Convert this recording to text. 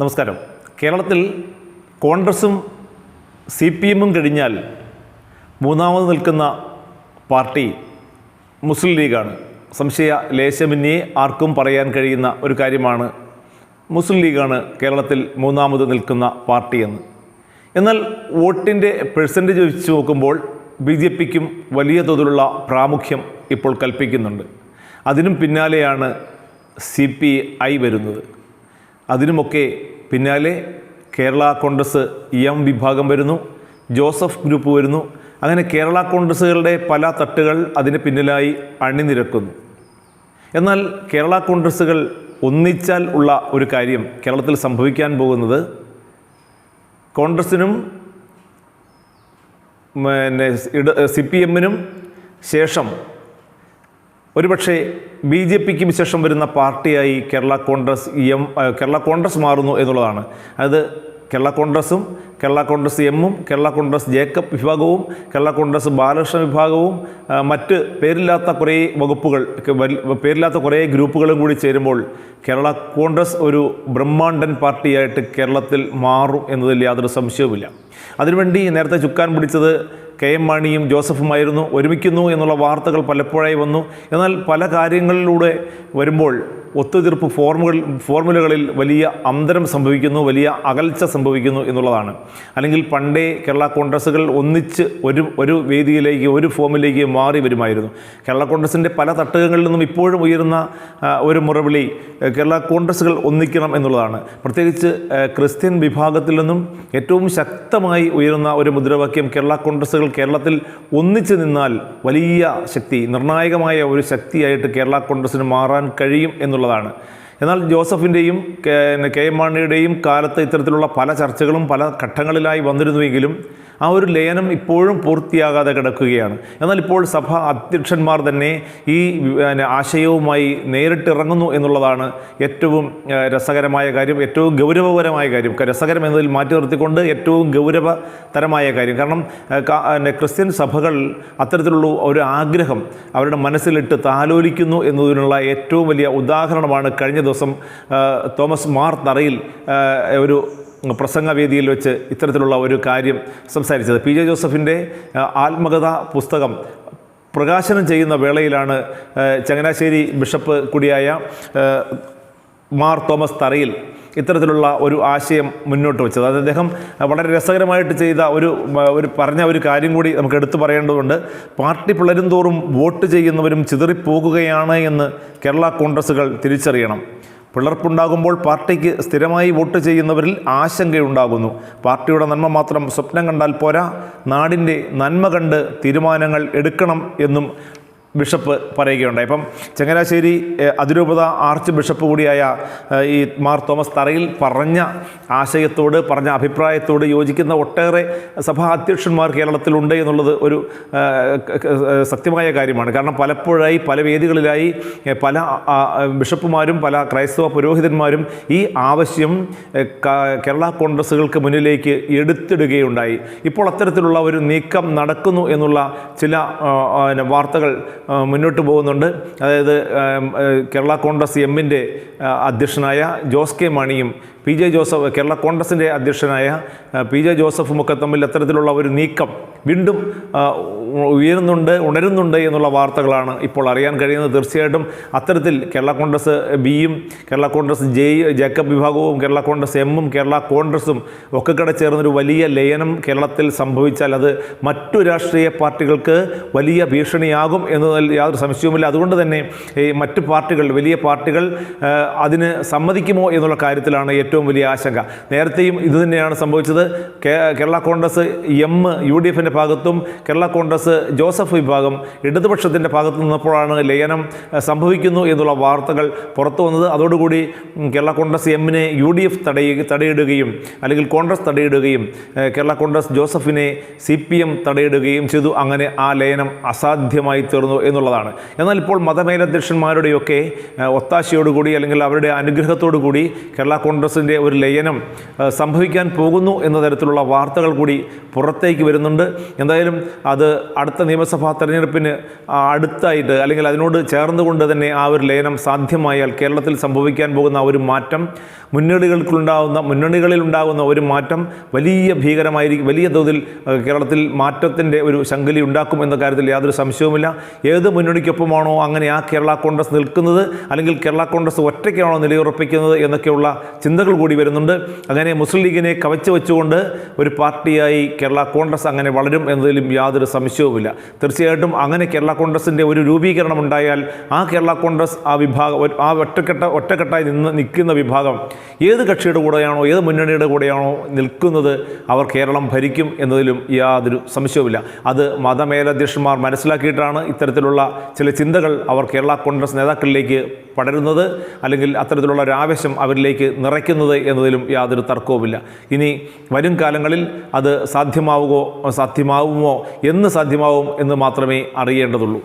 നമസ്കാരം. കേരളത്തിൽ കോൺഗ്രസും സി പി എമ്മും കഴിഞ്ഞാൽ മൂന്നാമത് നിൽക്കുന്ന പാർട്ടി മുസ്ലിം ലീഗാണ്. സംശയ ലേശമന്യേ ആർക്കും പറയാൻ കഴിയുന്ന ഒരു കാര്യമാണ് മുസ്ലിം ലീഗാണ് കേരളത്തിൽ മൂന്നാമത് നിൽക്കുന്ന പാർട്ടിയെന്ന് എന്നാൽ വോട്ടിന്റെ പെർസെന്റേജ് വെച്ച് നോക്കുമ്പോൾ ബി ജെ പിക്കും വലിയ തോതിലുള്ള പ്രാമുഖ്യം ഇപ്പോൾ കൽപ്പിക്കുന്നുണ്ട്. അതിനും പിന്നാലെയാണ് സി പി ഐ വരുന്നത്. അതിനുമൊക്കെ പിന്നാലെ കേരള കോൺഗ്രസ് എം വിഭാഗം വരുന്നു ജോസഫ് ഗ്രൂപ്പ് വരുന്നു. അങ്ങനെ കേരള കോൺഗ്രസ്സുകളുടെ പല തട്ടുകൾ അതിന് പിന്നിലായി അണിനിരക്കുന്നു. എന്നാൽ കേരള കോൺഗ്രസ്സുകൾ ഒന്നിച്ചാൽ ഉള്ള ഒരു കാര്യം കേരളത്തിൽ സംഭവിക്കാൻ പോകുന്നത് കോൺഗ്രസ്സിനും പിന്നെ സി പി എമ്മിനും ശേഷം ഒരുപക്ഷെ ബി ജെ പിക്കും ശേഷം വരുന്ന പാർട്ടിയായി കേരള കോൺഗ്രസ് എം കേരള കോൺഗ്രസ് മാറുന്നു എന്നുള്ളതാണ്. അത് കേരള കോൺഗ്രസും കേരള കോൺഗ്രസ് എമ്മും കേരള കോൺഗ്രസ് ജേക്കബ് വിഭാഗവും കേരള കോൺഗ്രസ് ബാലകൃഷ്ണ വിഭാഗവും മറ്റ് പേരില്ലാത്ത കുറേ വകുപ്പുകൾ പേരില്ലാത്ത കുറേ ഗ്രൂപ്പുകളും കൂടി ചേരുമ്പോൾ കേരള കോൺഗ്രസ് ഒരു ബ്രഹ്മാണ്ടൻ പാർട്ടിയായിട്ട് കേരളത്തിൽ മാറും എന്നതിൽ യാതൊരു സംശയവുമില്ല. അതിനുവേണ്ടി നേരത്തെ ചുക്കാൻ പിടിച്ചത് കെ എം മാണിയും ജോസഫുമായിരുന്നു ഒരുമിക്കുന്നു എന്നുള്ള വാർത്തകൾ പലപ്പോഴായി വന്നു. എന്നാൽ പല കാര്യങ്ങളിലൂടെ വരുമ്പോൾ ഒത്തുതീർപ്പ് ഫോർമുകൾ ഫോർമുലകളിൽ വലിയ അന്തരം സംഭവിക്കുന്നു വലിയ അകൽച്ച സംഭവിക്കുന്നു എന്നുള്ളതാണ്. അല്ലെങ്കിൽ പണ്ടേ കേരള കോൺഗ്രസ്സുകൾ ഒന്നിച്ച് ഒരു ഒരു വേദിയിലേക്ക് ഒരു ഫോമിലേക്ക് മാറി വരുമായിരുന്നു. കേരള കോൺഗ്രസിന്റെ പല തട്ടകങ്ങളിൽ നിന്നും ഇപ്പോഴും ഉയരുന്ന ഒരു മുറവിളി കേരള കോൺഗ്രസ്സുകൾ ഒന്നിക്കണം എന്നുള്ളതാണ്. പ്രത്യേകിച്ച് ക്രിസ്ത്യൻ വിഭാഗത്തിൽ നിന്നും ഏറ്റവും ശക്തമായി ഉയരുന്ന ഒരു മുദ്രാവാക്യം കേരള കോൺഗ്രസ്സുകൾ കേരളത്തിൽ ഒന്നിച്ചു നിന്നാൽ വലിയ ശക്തി നിർണായകമായ ഒരു ശക്തിയായിട്ട് കേരള കോൺഗ്രസ്സിന് മാറാൻ കഴിയും എന്നുള്ളതാണ്. എന്നാൽ ജോസഫിന്റെയും കെ എം മാണിയുടെയും കാലത്ത് ഇത്തരത്തിലുള്ള പല ചർച്ചകളും പല ഘട്ടങ്ങളിലായി വന്നിരുന്നുവെങ്കിലും ആ ഒരു ലയനം ഇപ്പോഴും പൂർത്തിയാകാതെ കിടക്കുകയാണ്. എന്നാൽ ഇപ്പോൾ സഭ അധ്യക്ഷന്മാർ തന്നെ ഈ ആശയവുമായി നേരിട്ടിറങ്ങുന്നു എന്നുള്ളതാണ് ഏറ്റവും രസകരമായ കാര്യം ഏറ്റവും ഗൗരവപരമായ കാര്യം. രസകരം എന്നതിൽ മാറ്റി നിർത്തിക്കൊണ്ട് ഏറ്റവും ഗൗരവതരമായ കാര്യം. കാരണം ക്രിസ്ത്യൻ സഭകൾ അത്തരത്തിലുള്ള ഒരു ആഗ്രഹം അവരുടെ മനസ്സിലിട്ട് താലോലിക്കുന്നു എന്നതിനുള്ള ഏറ്റവും വലിയ ഉദാഹരണമാണ് കഴിഞ്ഞ ദിവസം തോമസ് മാർ തറയിൽ ഒരു പ്രസംഗവേദിയിൽ വെച്ച് ഇത്തരത്തിലുള്ള ഒരു കാര്യം സംസാരിച്ചത്. പി. ജെ. ജോസഫിന്റെ ആത്മകഥ പുസ്തകം പ്രകാശനം ചെയ്യുന്ന വേളയിലാണ് ചങ്ങനാശ്ശേരി ബിഷപ്പ് കൂടിയായ മാർ തോമസ് തറയിൽ ഇത്തരത്തിലുള്ള ഒരു ആശയം മുന്നോട്ട് വെച്ചത്. അത് അദ്ദേഹം വളരെ രസകരമായിട്ട് ചെയ്ത ഒരു ഒരു പറഞ്ഞ ഒരു കാര്യം കൂടി നമുക്ക് എടുത്തു പറയേണ്ടതുണ്ട്. പാർട്ടി പിളരും തോറും വോട്ട് ചെയ്യുന്നവരും ചിതറിപ്പോകുകയാണ് എന്ന് കേരള കോൺഗ്രസ്സുകൾ തിരിച്ചറിയണം. പിളർപ്പുണ്ടാകുമ്പോൾ പാർട്ടിക്ക് സ്ഥിരമായി വോട്ട് ചെയ്യുന്നവരിൽ ആശങ്കയുണ്ടാകുന്നു. പാർട്ടിയുടെ നന്മ മാത്രം സ്വപ്നം കണ്ടാൽ പോരാ. നാടിന്റെ നന്മ കണ്ട് തീരുമാനങ്ങൾ എടുക്കണം എന്നും ബിഷപ്പ് പറയുകയുണ്ടായി. അപ്പം ചങ്ങനാശ്ശേരി അതിരൂപത ആർച്ച് ബിഷപ്പ് കൂടിയായ ഈ മാർ തോമസ് തറയിൽ പറഞ്ഞ ആശയത്തോട് പറഞ്ഞ അഭിപ്രായത്തോട് യോജിക്കുന്ന ഒട്ടേറെ സഭാ അധ്യക്ഷന്മാർ കേരളത്തിലുണ്ട് എന്നുള്ളത് ഒരു സത്യമായ കാര്യമാണ്. കാരണം പലപ്പോഴായി പല വേദികളിലായി പല ബിഷപ്പുമാരും പല ക്രൈസ്തവ പുരോഹിതന്മാരും ഈ ആവശ്യം കേരള കോൺഗ്രസ്സുകൾക്ക് മുന്നിലേക്ക് എടുത്തിടുകയുണ്ടായി. ഇപ്പോൾ അത്തരത്തിലുള്ള ഒരു നീക്കം നടക്കുന്നു എന്നുള്ള ചില വാർത്തകൾ മുന്നോട്ട് പോകുന്നുണ്ട്. അതായത് കേരള കോൺഗ്രസ് എമ്മിന്റെ അധ്യക്ഷനായ ജോസ് കെ മാണിയും പി ജെ ജോസഫ് കേരള കോൺഗ്രസിന്റെ അധ്യക്ഷനായ പി ജെ ജോസഫും ഒക്കെ തമ്മിൽ അത്തരത്തിലുള്ള ഒരു നീക്കം വീണ്ടും ഉയരുന്നുണ്ട് ഉണരുന്നുണ്ട് എന്നുള്ള വാർത്തകളാണ് ഇപ്പോൾ അറിയാൻ കഴിയുന്നത്. തീർച്ചയായിട്ടും അത്തരത്തിൽ കേരള കോൺഗ്രസ് ബിയും കേരള കോൺഗ്രസ് ജെ ജേക്കബ് വിഭാഗവും കേരള കോൺഗ്രസ് എമ്മും കേരള കോൺഗ്രസും ഒക്കെ കൂടെ ചേർന്നൊരു വലിയ ലയനം കേരളത്തിൽ സംഭവിച്ചാൽ അത് മറ്റു രാഷ്ട്രീയ പാർട്ടികൾക്ക് വലിയ ഭീഷണിയാകും എന്നതിൽ യാതൊരു സംശയവുമില്ല. അതുകൊണ്ട് തന്നെ ഈ മറ്റു പാർട്ടികൾ വലിയ പാർട്ടികൾ അതിന് സമ്മതിക്കുമോ എന്നുള്ള കാര്യത്തിലാണ് ഏറ്റവും വലിയ ആശങ്ക. നേരത്തെയും ഇതുതന്നെയാണ് സംഭവിച്ചത്. Kerala Congress M U D എഫിന്റെ ഭാഗത്തും കേരള കോൺഗ്രസ് ജോസഫ് വിഭാഗം ഇടതുപക്ഷത്തിന്റെ ഭാഗത്ത് നിന്നപ്പോഴാണ് ലയനം സംഭവിക്കുന്നു എന്നുള്ള വാർത്തകൾ പുറത്തു വന്നത്. അതോടുകൂടി കേരള കോൺഗ്രസ് എമ്മിനെ യു ഡി എഫ് തടയ തടയിടുകയും അല്ലെങ്കിൽ കോൺഗ്രസ് തടയിടുകയും കേരള കോൺഗ്രസ് ജോസഫിനെ സി പി എം തടയിടുകയും ചെയ്തു. അങ്ങനെ ആ ലയനം അസാധ്യമായി തീർന്നു എന്നുള്ളതാണ്. എന്നാൽ ഇപ്പോൾ മതമേലധ്യക്ഷന്മാരുടെയൊക്കെ ഒത്താശയോടുകൂടി അല്ലെങ്കിൽ അവരുടെ അനുഗ്രഹത്തോടു കൂടി കേരള കോൺഗ്രസിന്റെ ഒരു ലയനം സംഭവിക്കാൻ പോകുന്നു എന്ന തരത്തിലുള്ള വാർത്തകൾ കൂടി പുറത്തേക്ക് വരുന്നുണ്ട്. എന്തായാലും അത് അടുത്ത നിയമസഭാ തെരഞ്ഞെടുപ്പിന് അടുത്തായിട്ട് അല്ലെങ്കിൽ അതിനോട് ചേർന്നുകൊണ്ട് തന്നെ ആ ഒരു ലയനം സാധ്യമായാൽ കേരളത്തിൽ സംഭവിക്കാൻ പോകുന്ന ഒരു മാറ്റം മുന്നണികൾക്കുണ്ടാകുന്ന മുന്നണികളിൽ ഉണ്ടാകുന്ന ഒരു മാറ്റം വലിയ ഭീകരമായിരിക്കും വലിയ തോതിൽ കേരളത്തിൽ മാറ്റത്തിന്റെ ഒരു ശങ്കലി ഉണ്ടാക്കും എന്ന കാര്യത്തിൽ യാതൊരു സംശയവുമില്ല. ഏത് മുന്നണിക്കൊപ്പമാണോ അങ്ങനെ ആ കേരള കോൺഗ്രസ് നിൽക്കുന്നത് അല്ലെങ്കിൽ കേരള കോൺഗ്രസ് ഒറ്റയ്ക്കാണോ നിലയുറപ്പിക്കുന്നത് എന്നൊക്കെയുള്ള ചിന്തകൾ കൂടി വരുന്നുണ്ട്. അങ്ങനെ മുസ്ലിം ലീഗിനെ കവച്ചു വെച്ചുകൊണ്ട് ഒരു പാർട്ടിയായി കേരള കോൺഗ്രസ് അങ്ങനെ വളരും എന്നതിലും യാതൊരു സംശയവുമില്ല തീർച്ചയായിട്ടും അങ്ങനെ കേരള കോൺഗ്രസിന്റെ ഒരു രൂപീകരണം ഉണ്ടായാൽ ആ കേരള കോൺഗ്രസ് ആ വിഭാഗം ആ ഒറ്റക്കെട്ട ഒറ്റക്കെട്ടായി നിന്ന് നിൽക്കുന്ന വിഭാഗം ഏത് കക്ഷിയുടെ കൂടെയാണോ ഏത് മുന്നണിയുടെ കൂടെയാണോ നിൽക്കുന്നത് അവർ കേരളം ഭരിക്കും എന്നതിലും യാതൊരു സംശയവുമില്ല. അത് മതമേലധ്യക്ഷന്മാർ മനസ്സിലാക്കിയിട്ടാണ് ഇത്തരത്തിലുള്ള ചില ചിന്തകൾ അവർ കേരള കോൺഗ്രസ് നേതാക്കളിലേക്ക് പടരുന്നത് അല്ലെങ്കിൽ അത്തരത്തിലുള്ള ഒരു ആവേശം അവരിലേക്ക് നിറയ്ക്കുന്നത് എന്നതിലും യാതൊരു തർക്കവുമില്ല. ഇനി വരും കാലങ്ങളിൽ അത് സാധ്യമാവുകയോ സാധ്യമാവുമോ എന്ന് സാധ്യമാവും എന്ന് മാത്രമേ അറിയേണ്ടതുള്ളൂ.